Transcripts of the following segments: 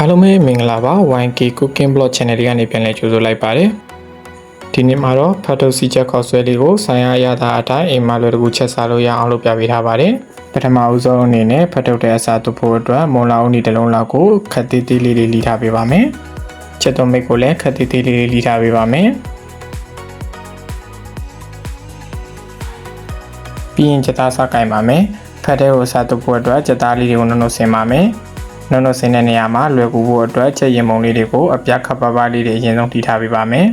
အားလုံးပဲမင်္ဂလာပါ 1K Cooking Blog Channel လေးကနေပြန်လည်ကြိုဆိုလိုက်ပါတယ်ဒီနေ့မှာတော့ဖတ်တုစီချက်ခေါက်ဆွဲလေးကိုဆိုင်ရရတာအတိုင်းအိမ်မှာလွယ်တကူချက်စားလို့ရအောင်လုပ်ပြပေးထားပါတယ်ပထမဦးဆုံးအနေနဲ့ဖတ်တုတဲ့အစားသွဖို့အတွက်မုံလာဦးနီတစ်လုံးလောက်ကိုခက်သေးသေးလေးလေးလီထားပေးပါမယ်ချက်သွမိတ်ကိုလည်းခက်သေးသေးလေးလေးလီထားပေးပါမယ်ပြီးရင်ချက်သားစားကင်ပါမယ်ဖတ်တဲ့ကိုစားသွဖို့အတွက်ချက်သားလေးတွေကိုနုံနုံဆင်ပါမယ် နုံနုံဆင်တဲ့နေရာမှာလွယ်ကူဖို့အတွက်ချက်ရင်မုံလေးတွေကိုအပြတ်ခပ်ပါပါလေးတွေအရင်ဆုံးတီးထားပေးပါမယ်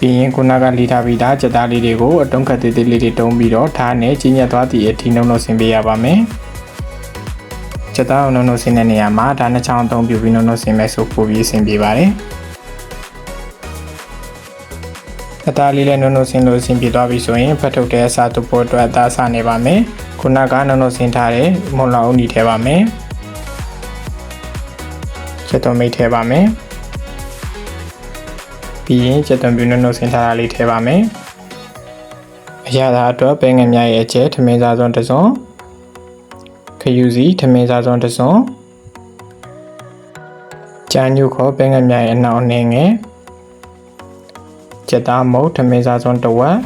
ပြီးရင်ခုနကလီထားပြီးသားကြက်သားလေးတွေကိုအတုံးခတ်သေးသေးလေးတွေတုံးပြီးတော့ဓာတ်နဲ့ကြီးညက်သွားသည့်အထီနှုံနှုံဆင်ပေးရပါမယ်။ကြက်သားနှုံနှုံဆင်တဲ့နေရာမှာဓာတ်နှစ်ချောင်းအသုံးပြုပြီးနှုံနှုံဆင်မဲ့ဆိုပိုပြီးဆင်ပေးပါတယ်။ ကြက်သားလေးလည်းနှုံနှုံဆင်လို့ဆင်ပြေသွားပြီဆိုရင်ဖတ်ထုတ်တဲ့အစားတို့ပေါ်အတွက်အသားဆနေပါမယ်။ခုနကနှုံနှုံဆင်ထားတဲ့မွန်လောင်အုံးနီထဲပါမယ်။ချက်တော်မိတ်ထဲပါမယ်။ပြီးရင်ချက်သွန်ပြူနှုတ်နှုတ်ဆင်းထားတာလေးထည့်ပါမယ်။အရသာအတွက်ပဲငယ်များရဲ့အကျဲထမင်းစားစွန်းတစ်စုံခယူစီထမင်းစားစွန်းတစ်စုံကြာညုခေါ်ပဲငယ်များရဲ့အနောက်အနေငယ် ချက်သားမုတ်ထမင်းစားစွန်းတစ်ဝက်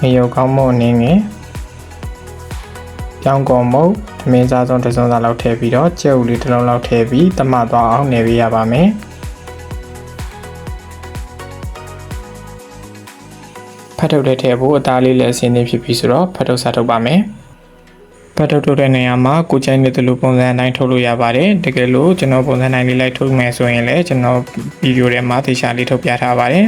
ငရုတ်ကောင်းမုတ်အနေငယ်ကြောင်းကော်မုတ်ထမင်းစားစွန်းတစ်စုံစာလောက်ထည့်ပြီးတော့ကြက်ဥလေးတစ်လုံးလောက်ထည့်ပြီးတမသွားအောင်နေပေးရပါမယ်။ဖတ်ထုတ်တဲ့ထည့်ဖို့အသားလေးလည်းအစင်းသင်းဖြစ်ပြီဆိုတော့ဖတ်ထုတ်စားထုတ်ပါမယ် ဖတ်ထုတ်ထုတ်တဲ့နေရာမှာကိုချိုင်းတဲ့လူပုံစံအတိုင်းထုတ်လို့ရပါတယ်တကယ်လို့ကျွန်တော်ပုံစံတိုင်းလေးလိုက်ထုတ်မယ်ဆိုရင်လည်းကျွန်တော်ဗီဒီယိုထဲမှာသေချာလေးထုတ်ပြထားပါတယ်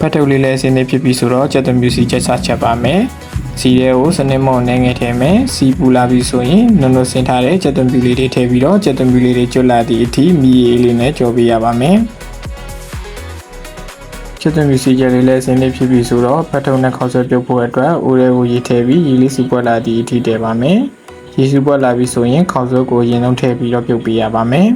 ဖတ်ထုတ်လေးလည်းအစင်းသင်းဖြစ်ပြီဆိုတော့ချက်သွန်မြူစီချက်စားချက်ပါမယ် စီရဲကိုစနစ်မုံနဲ့ငယ်ထည့်မယ်စီပူလာပြီဆိုရင်နုံနုံဆင်ထားတဲ့ချက်သွန်ပြူလေးတွေထည့်ပြီးတော့ချက်သွန်ပြူလေးတွေကျွတ်လာသည့်အထိမီအေးလေးနဲ့ကြော်ပေးရပါမယ်ချက်သွန်ပြူစီချက်လေးလည်းအစင်းလေးဖြစ်ပြီဆိုတော့ဖတ်ထုတ်နဲ့ခေါက်ဆွဲပြုတ်ဖို့အတွက်အိုးရဲကိုရေထည့်ပြီးရေလေးစီပွက်လာသည့်အထိတည်ပါမယ်ရေစီပွက်လာပြီဆိုရင်ခေါက်ဆွဲကိုရင်ဆုံးထည့်ပြီးတော့ပြုတ်ပေးရပါမယ်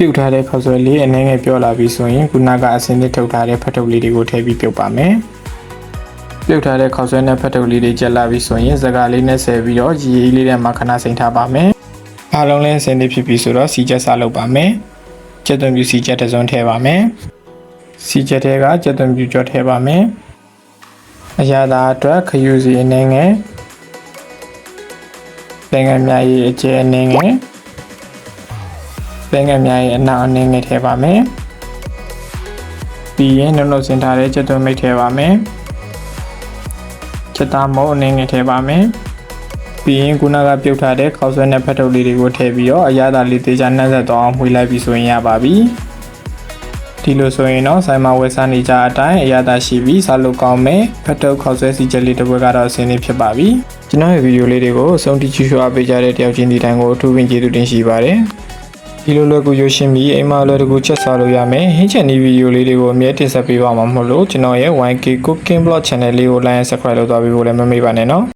ပြုတ်ထားတဲ့ဖောက်ဆွဲလေးအနေငယ်ပြောလာပြီဆိုရင်ခုနကအစင်းလေးထုတ်ထားတဲ့ဖတ်ထုတ်လေးတွေကိုထည့်ပြီးပြုတ်ပါမယ်။ပြုတ်ထားတဲ့ခေါက်ဆွဲနဲ့ဖတ်ထုတ်လေးတွေကျက်လာပြီဆိုရင်စကားလေးနဲ့ဆယ်ပြီးတော့ရေအေးလေးထဲမှာခဏစိမ်ထားပါမယ်။အားလုံးလည်းအစင်းလေးဖြစ်ပြီဆိုတော့စီချက်စားလုပ်ပါမယ်။ချက်သွန်ပြူစီချက်တစ်စုံထည့်ပါမယ်။စီချက်တွေကချက်သွန်ပြူကြော့ထည့်ပါမယ်။အရာသာအတွက်ခယူစီအနေငယ်ပင်ငယ်များရဲ့အကျဲအနေငယ် ပင်ငယ်များရဲ့အနောက်အနေငယ်ထည့်ပါမယ်။ပြီးရင်နှုတ်နှုတ်ဆင်ထားတဲ့ချက်သွင်းမိတ်ထည့်ပါမယ်။ချက်သားမုံအနေငယ်ထည့်ပါမယ်။ပြီးရင်ခုနကပြုတ်ထားတဲ့ခေါက်ဆွဲနဲ့ဖက်ထုတ်လေးတွေကိုထည့်ပြီးတော့အရသာလေးသေးချာနှက်ဆက်သွားအောင်မှွေလိုက်ပြီးဆိုရင်ရပါပြီ။ဒီလိုဆိုရင်တော့ဆိုင်မှာဝယ်စားနေကြအတိုင်းအရသာရှိပြီးစားလို့ကောင်းမယ်။ဖက်ထုတ်ခေါက်ဆွဲစီချက်လေးတစ်ပွဲကတော့အဆင်သင့်ဖြစ်ပါပြီ။ကျွန်တော်ရဲ့ဗီဒီယိုလေးတွေကိုအဆုံးထိကြည့်ရှုအားပေးကြတဲ့တယောက်ချင်းဒီတိုင်းကိုအထူးပင်ကျေးဇူးတင်ရှိပါတယ်။ ဒီလိုလွယ်ကူရရှင်းပြီးအိမ်မှာလွယ်တကူချက်စားလို့ရမယ်ဟင်းချန်ဒီဗီဒီယိုလေးတွေကိုအမြဲတင်ဆက်ပေးပါမှာမဟုတ်လို့ကျွန်တော်ရဲ့ 1K Cooking Blog Channel လေးကို like and subscribe လုပ်သွားပေးဖို့လည်းမမေ့ပါနဲ့နော်